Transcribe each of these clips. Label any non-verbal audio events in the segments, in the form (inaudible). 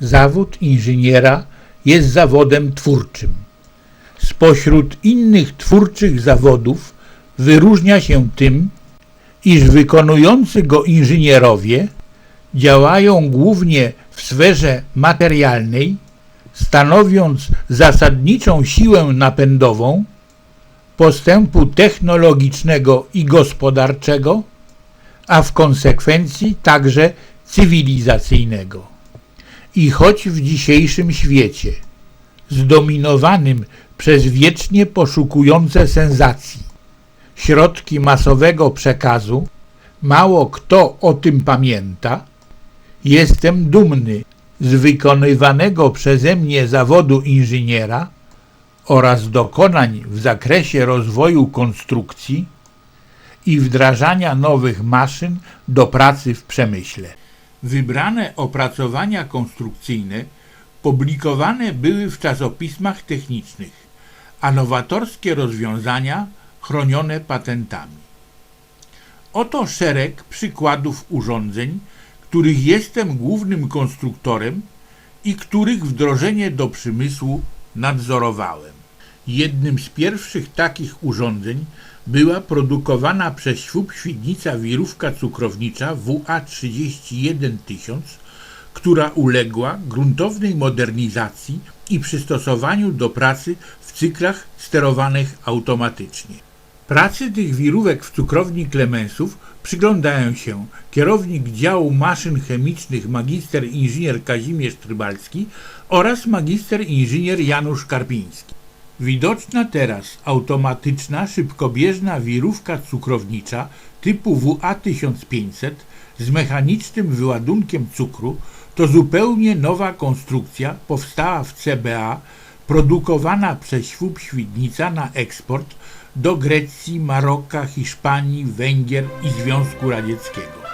Zawód inżyniera jest zawodem twórczym. Spośród innych twórczych zawodów wyróżnia się tym, iż wykonujący go inżynierowie działają głównie w sferze materialnej, stanowiąc zasadniczą siłę napędową postępu technologicznego i gospodarczego, a w konsekwencji także cywilizacyjnego. I choć w dzisiejszym świecie, zdominowanym przez wiecznie poszukujące sensacji, środki masowego przekazu, mało kto o tym pamięta, jestem dumny z wykonywanego przeze mnie zawodu inżyniera oraz dokonań w zakresie rozwoju konstrukcji i wdrażania nowych maszyn do pracy w przemyśle. Wybrane opracowania konstrukcyjne publikowane były w czasopismach technicznych, a nowatorskie rozwiązania chronione patentami. Oto szereg przykładów urządzeń, których jestem głównym konstruktorem i których wdrożenie do przemysłu nadzorowałem. Jednym z pierwszych takich urządzeń była produkowana przez Świub Świdnica wirówka cukrownicza WA31000, która uległa gruntownej modernizacji i przystosowaniu do pracy w cyklach sterowanych automatycznie. Pracy tych wirówek w cukrowni Klemensów przyglądają się kierownik działu maszyn chemicznych magister inżynier Kazimierz Trybalski oraz magister inżynier Janusz Karpiński. Widoczna teraz automatyczna, szybkobieżna wirówka cukrownicza typu WA1500 z mechanicznym wyładunkiem cukru to zupełnie nowa konstrukcja powstała w CBA, produkowana przez Świub Świdnica na eksport do Grecji, Maroka, Hiszpanii, Węgier i Związku Radzieckiego.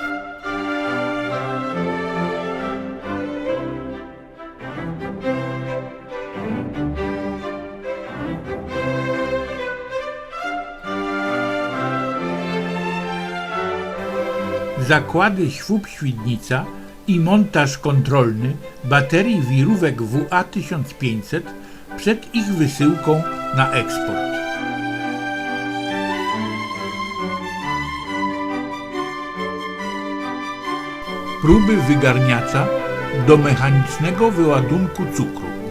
Zakłady Świub Świdnica i montaż kontrolny baterii wirówek WA1500 przed ich wysyłką na eksport. próby wygarniacza do mechanicznego wyładunku cukru.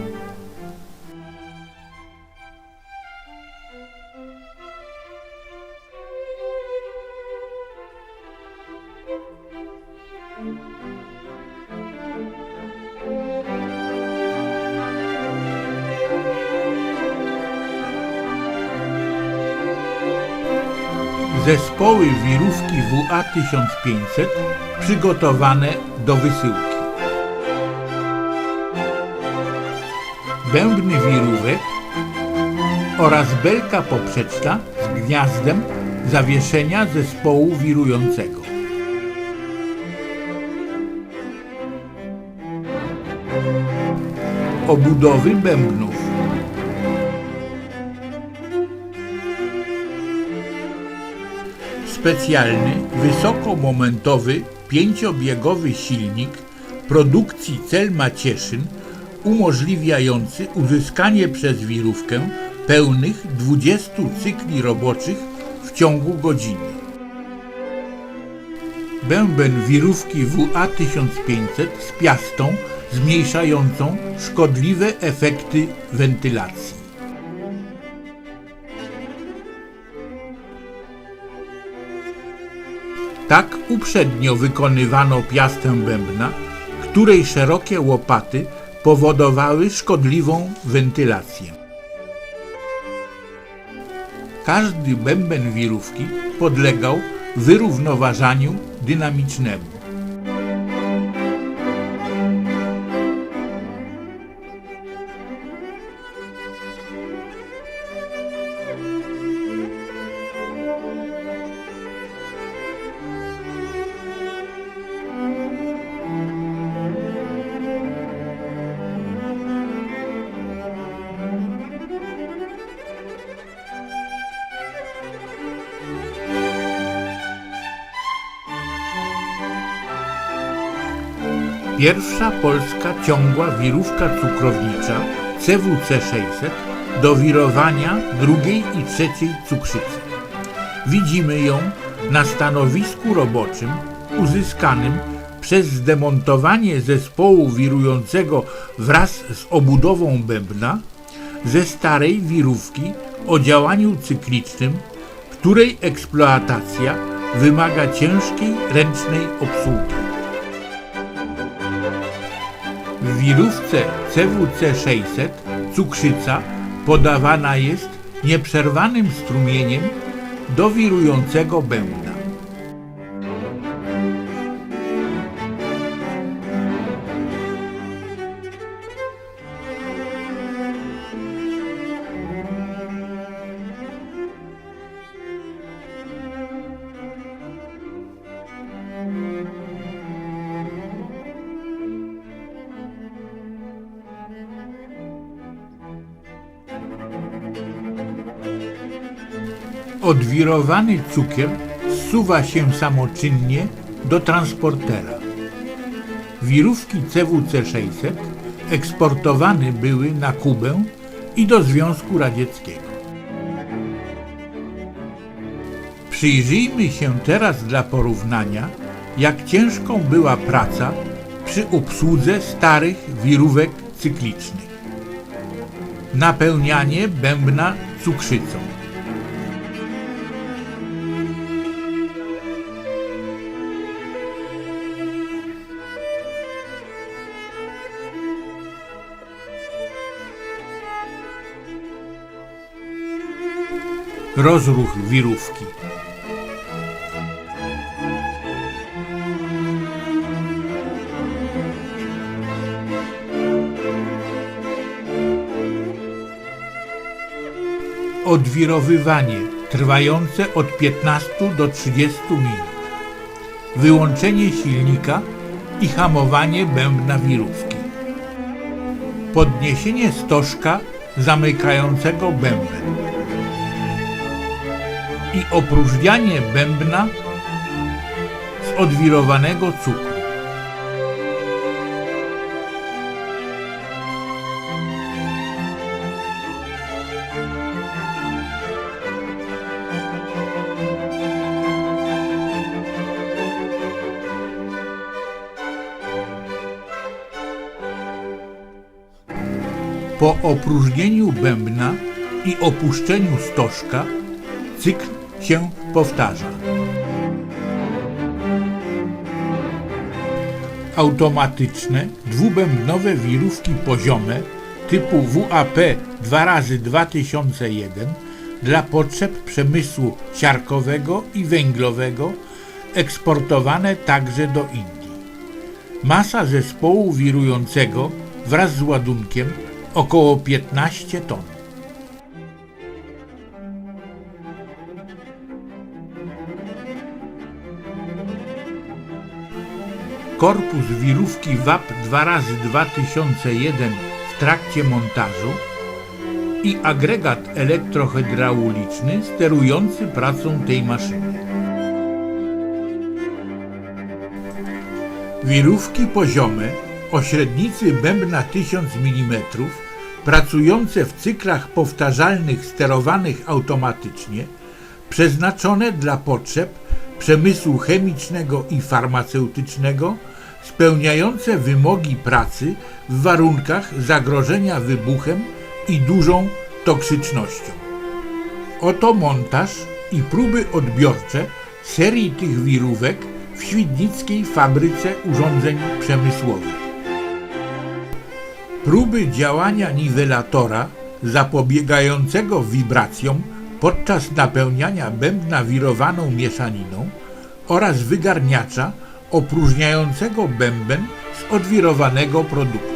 Zespoły wirówki WA1500 przygotowane do wysyłki. Bębny wirówek oraz belka poprzeczna z gniazdem zawieszenia zespołu wirującego. Obudowy bębnów specjalny, wysokomomentowy, pięciobiegowy silnik produkcji Celma Cieszyn umożliwiający uzyskanie przez wirówkę pełnych 20 cykli roboczych w ciągu godziny. Bęben wirówki WA1500 z piastą zmniejszającą szkodliwe efekty wentylacji. Tak uprzednio wykonywano piastę bębna, której szerokie łopaty powodowały szkodliwą wentylację. Każdy bęben wirówki podlegał wyrównoważaniu dynamicznemu. Pierwsza polska ciągła wirówka cukrownicza CWC600 do wirowania drugiej i trzeciej cukrzycy. Widzimy ją na stanowisku roboczym uzyskanym przez zdemontowanie zespołu wirującego wraz z obudową bębna ze starej wirówki o działaniu cyklicznym, której eksploatacja wymaga ciężkiej ręcznej obsługi. W wirówce CWC600 cukrzyca podawana jest nieprzerwanym strumieniem do wirującego bębna. Odwirowany cukier zsuwa się samoczynnie do transportera. Wirówki CWC600 eksportowane były na Kubę i do Związku Radzieckiego. Przyjrzyjmy się teraz dla porównania, jak ciężką była praca przy obsłudze starych wirówek cyklicznych. Napełnianie bębna cukrzycą. Rozruch wirówki. Odwirowywanie trwające od 15 do 30 minut. Wyłączenie silnika i hamowanie bębna wirówki. Podniesienie stożka zamykającego bęben i opróżnianie bębna z odwirowanego cukru. Po opróżnieniu bębna i opuszczeniu stożka cykl się powtarza. Automatyczne, dwubębnowe wirówki poziome typu WAP 2x2001 dla potrzeb przemysłu siarkowego i węglowego eksportowane także do Indii. Masa zespołu wirującego wraz z ładunkiem około 15 ton. Korpus wirówki WAP 2x2001 w trakcie montażu i agregat elektrohydrauliczny sterujący pracą tej maszyny. Wirówki poziome o średnicy bębna 1000 mm pracujące w cyklach powtarzalnych sterowanych automatycznie przeznaczone dla potrzeb przemysłu chemicznego i farmaceutycznego spełniające wymogi pracy w warunkach zagrożenia wybuchem i dużą toksycznością. Oto montaż i próby odbiorcze serii tych wirówek w Świdnickiej Fabryce Urządzeń Przemysłowych. Próby działania niwelatora zapobiegającego wibracjom podczas napełniania bębna wirowaną mieszaniną oraz wygarniacza opróżniającego bęben z odwirowanego produktu.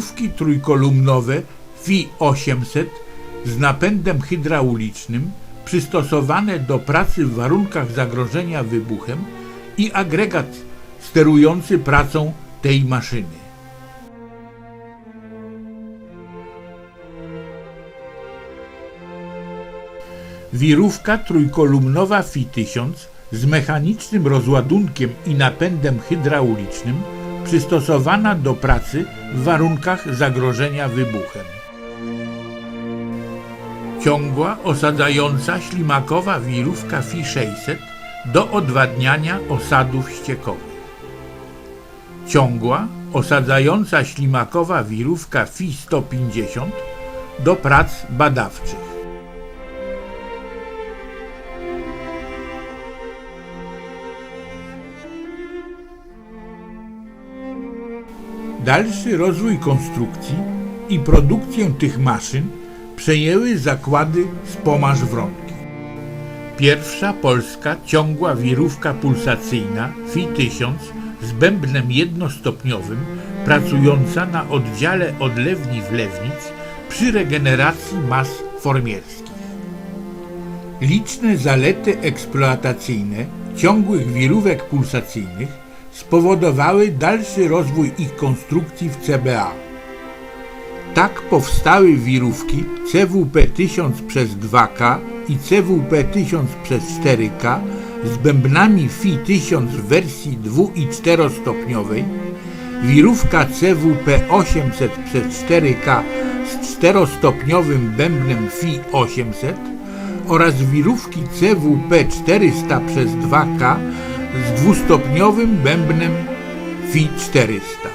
Wirówki trójkolumnowe FI 800 z napędem hydraulicznym przystosowane do pracy w warunkach zagrożenia wybuchem i agregat sterujący pracą tej maszyny. Wirówka trójkolumnowa FI 1000 z mechanicznym rozładunkiem i napędem hydraulicznym przystosowana do pracy w warunkach zagrożenia wybuchem. Ciągła, osadzająca ślimakowa wirówka FI 600 do odwadniania osadów ściekowych. Ciągła, osadzająca ślimakowa wirówka FI 150 do prac badawczych. Dalszy rozwój konstrukcji i produkcję tych maszyn przejęły zakłady z Pomarz Wronki. Pierwsza polska ciągła wirówka pulsacyjna FI 1000 z bębnem jednostopniowym pracująca na oddziale odlewni wlewnic przy regeneracji mas formierskich. Liczne zalety eksploatacyjne ciągłych wirówek pulsacyjnych spowodowały dalszy rozwój ich konstrukcji w CBA. Tak powstały wirówki CWP 1000 przez 2K i CWP 1000 przez 4K z bębnami FI 1000 w wersji 2 i 4 stopniowej, wirówka CWP 800 przez 4K z 4-stopniowym bębnem FI 800 oraz wirówki CWP 400 przez 2K z dwustopniowym bębnem FI 400.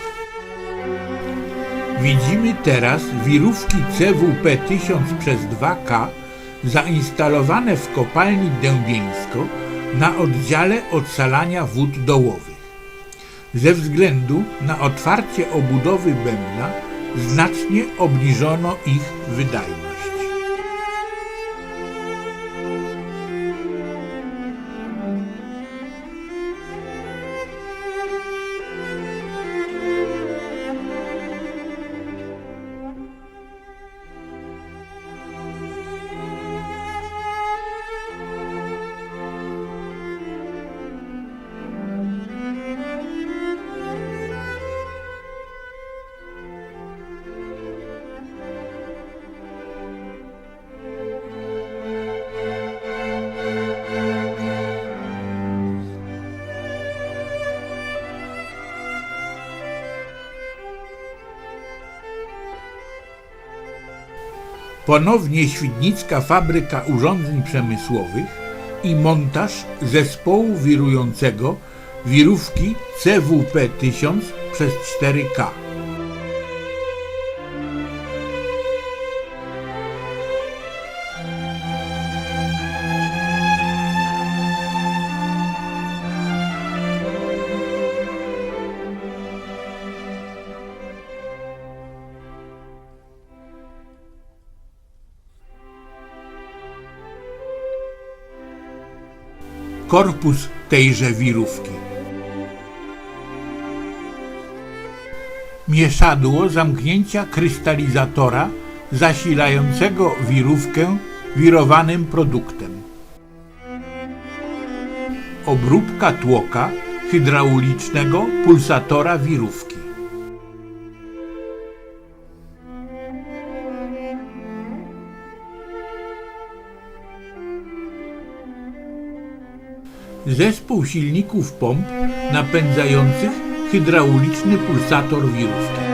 Widzimy teraz wirówki CWP 1000 przez 2K zainstalowane w kopalni Dębieńsko na oddziale odsalania wód dołowych. Ze względu na otwarcie obudowy bębna znacznie obniżono ich wydajność. Ponownie Świdnicka Fabryka Urządzeń Przemysłowych i montaż zespołu wirującego wirówki CWP 1000 przez 4K. Korpus tejże wirówki. Mieszadło zamknięcia krystalizatora zasilającego wirówkę wirowanym produktem. Obróbka tłoka hydraulicznego pulsatora wirówki. Zespół silników pomp napędzających hydrauliczny pulsator wirówki.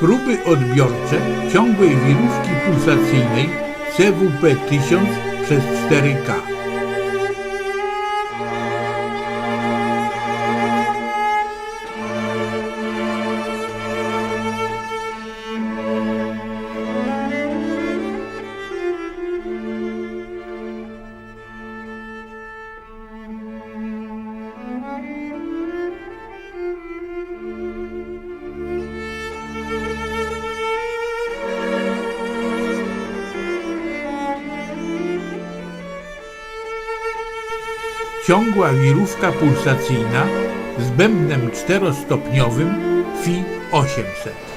Próby odbiorcze ciągłej wirówki pulsacyjnej CWP 1000 przez 4K. Ciągła wirówka pulsacyjna z bębnem czterostopniowym FI 800.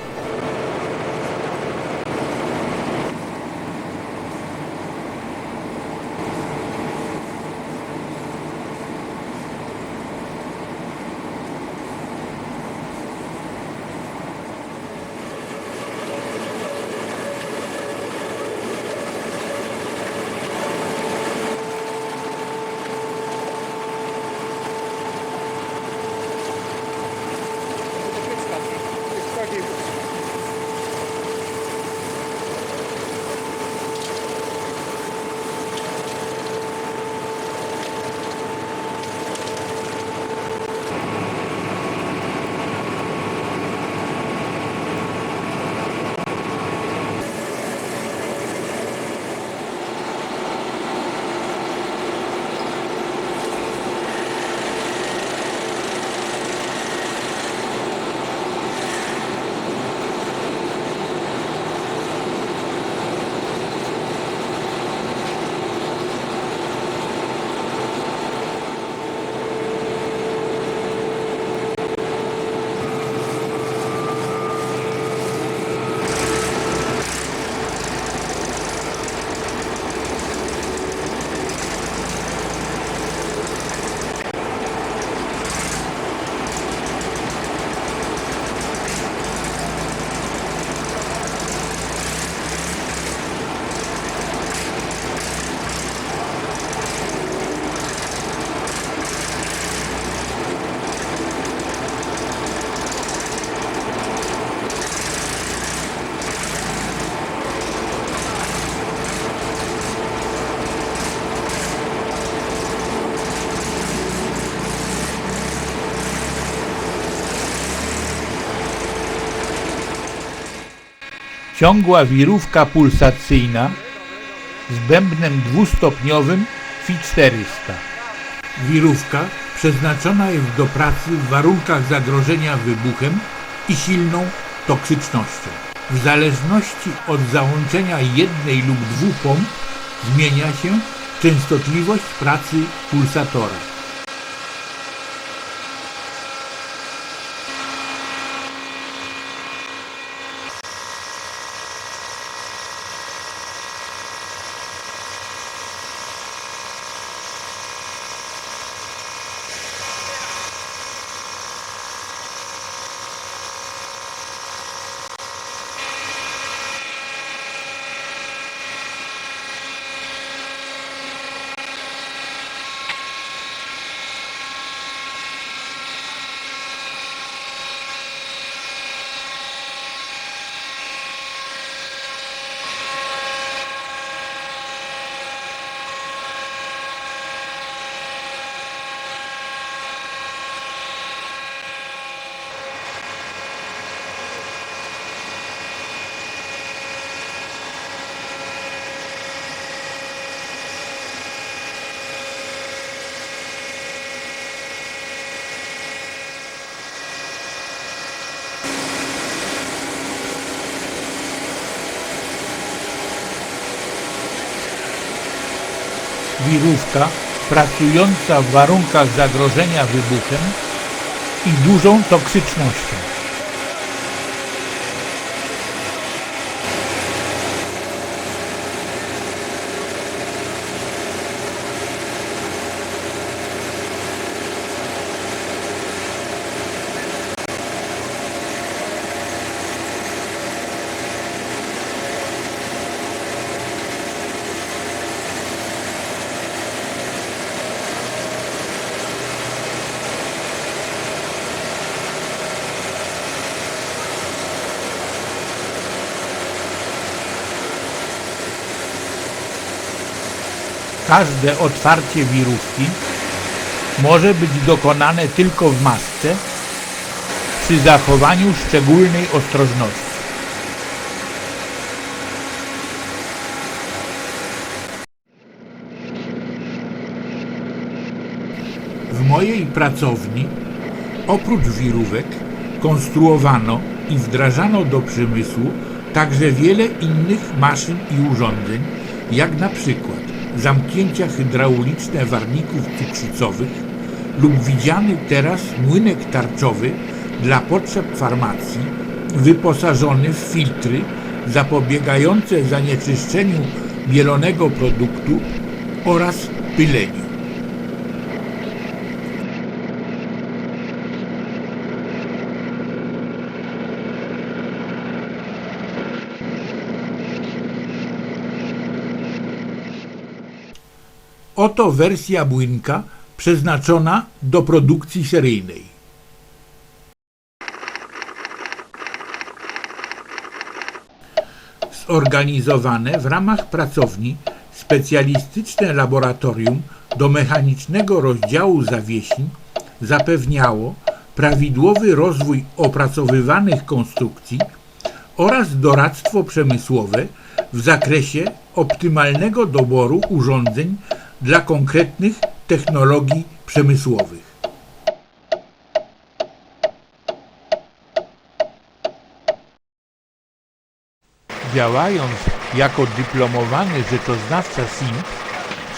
Ciągła wirówka pulsacyjna z bębnem dwustopniowym FI-400. Wirówka przeznaczona jest do pracy w warunkach zagrożenia wybuchem i silną toksycznością. W zależności od załączenia jednej lub dwóch pomp zmienia się częstotliwość pracy pulsatora. Pracująca w warunkach zagrożenia wybuchem i dużą toksycznością. Każde otwarcie wirówki może być dokonane tylko w masce przy zachowaniu szczególnej ostrożności. W mojej pracowni oprócz wirówek konstruowano i wdrażano do przemysłu także wiele innych maszyn i urządzeń, jak na przykład zamknięcia hydrauliczne warników cukrzycowych lub widziany teraz młynek tarczowy dla potrzeb farmacji wyposażony w filtry zapobiegające zanieczyszczeniu mielonego produktu oraz pyleniu. Oto wersja błynka przeznaczona do produkcji seryjnej. Zorganizowane w ramach pracowni specjalistyczne laboratorium do mechanicznego rozdziału zawiesiń zapewniało prawidłowy rozwój opracowywanych konstrukcji oraz doradztwo przemysłowe w zakresie optymalnego doboru urządzeń dla konkretnych technologii przemysłowych. Działając jako dyplomowany rzeczoznawca SIM,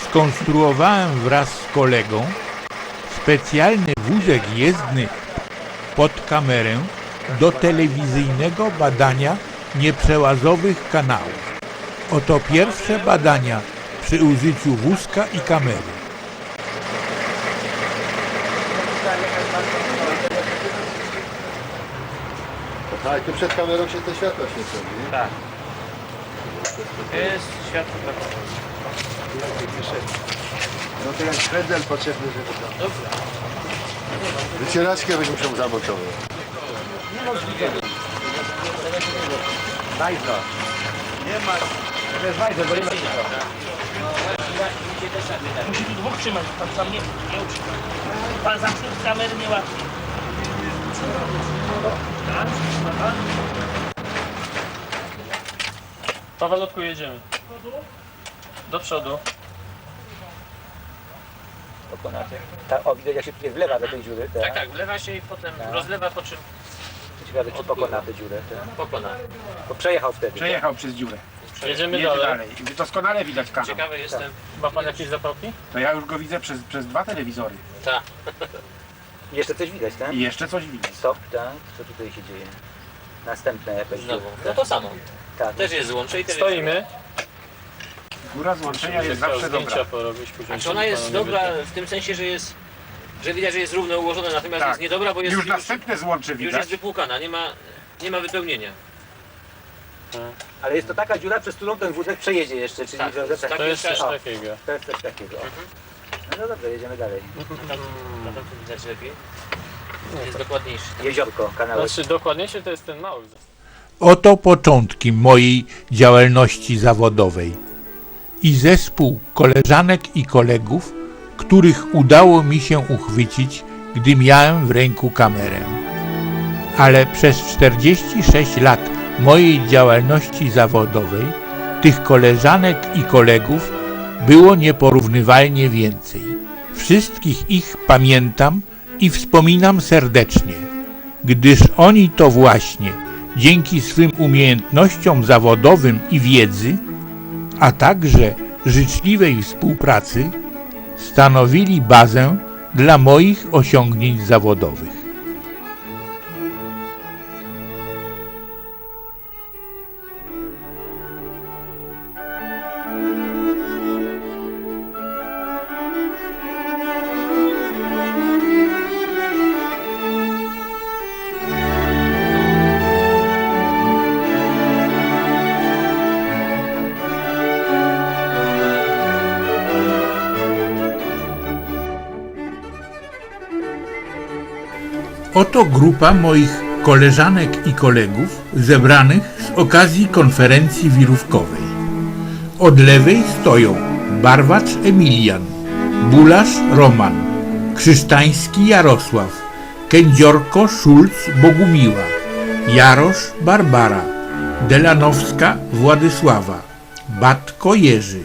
skonstruowałem wraz z kolegą specjalny wózek jezdny pod kamerę do telewizyjnego badania nieprzełazowych kanałów. Oto pierwsze badania przy użyciu wózka i kamery. Tak, tu przed kamerą się te światła świecą, nie? Tak. Jest światło tak. No to jest pędzel potrzebny, żeby to... Dobra. Wycieraczkę byś musiał zamontować. Musi tu dwóch trzymać, pan sam nie, nie utrzyma. Pan zawsze z kamery nie łapie. Tak? Aha. Powolutku jedziemy. Do przodu. Pokonacie. Ta, o, widać jak się tutaj wlewa do tej dziury. Tak, tak, wlewa się i potem rozlewa, po czym Ciekawe, czy pokona tę dziurę. Tak. pokona. Bo przejechał wtedy. Przejechał przez dziurę. Jedziemy Jedzie dalej. dalej. I doskonale widać kanał. Ciekawy jestem. Ma pan jakieś zapałki? To ja już go widzę przez, przez dwa telewizory. Tak. (laughs) Jeszcze coś widać, tak? I jeszcze coś widać. Stop, tak? Co tutaj się dzieje? Następne. Znowu. No to samo. Tak. Też jest złącze i. Stoimy. Góra złączenia jest zawsze zdjęcia dobra. porobić później. Znaczy ona jest nie dobra w tym sensie, że jest, że widać, że jest równo ułożona, natomiast Tak. jest niedobra, bo jest Już już, następne złącze już widać. jest wypłukana, nie ma, nie ma wypełnienia. Ale jest to taka dziura, przez którą ten wózek przejedzie jeszcze, czyli Tak, tak. To jest coś O, takiego. To jest coś takiego. No, no dobrze, jedziemy dalej. Tam, tam to widać lepiej. Jest dokładniejszy. Jeziorko, kanałek. Znaczy dokładniejszy to jest ten mały. Oto początki mojej działalności zawodowej i zespół koleżanek i kolegów, których udało mi się uchwycić, gdy miałem w ręku kamerę. Ale przez 46 lat mojej działalności zawodowej tych koleżanek i kolegów było nieporównywalnie więcej. Wszystkich ich pamiętam i wspominam serdecznie, gdyż oni to właśnie dzięki swym umiejętnościom zawodowym i wiedzy, a także życzliwej współpracy, stanowili bazę dla moich osiągnięć zawodowych. Oto grupa moich koleżanek i kolegów zebranych z okazji konferencji wirówkowej. Od lewej stoją Barwacz Emilian, Bulasz Roman, Krzysztański Jarosław, Kędziorko Szulc Bogumiła, Jarosz Barbara, Delanowska Władysława, Batko Jerzy,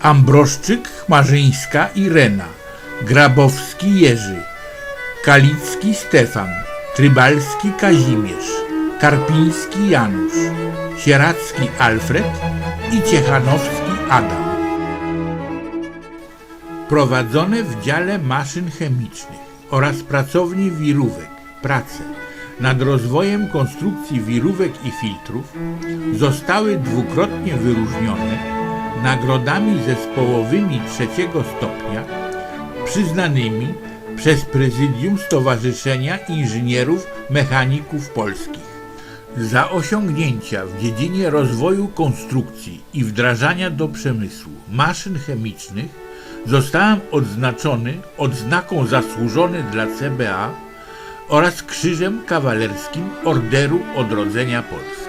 Ambroszczyk Chmarzyńska Irena, Grabowski Jerzy, Kalicki Stefan, Trybalski Kazimierz, Karpiński Janusz, Sieracki Alfred i Ciechanowski Adam. Prowadzone w dziale maszyn chemicznych oraz pracowni wirówek prace nad rozwojem konstrukcji wirówek i filtrów zostały dwukrotnie wyróżnione nagrodami zespołowymi trzeciego stopnia przyznanymi przez Prezydium Stowarzyszenia Inżynierów Mechaników Polskich. Za osiągnięcia w dziedzinie rozwoju konstrukcji i wdrażania do przemysłu maszyn chemicznych zostałem odznaczony odznaką zasłużony dla CBA oraz Krzyżem Kawalerskim Orderu Odrodzenia Polski.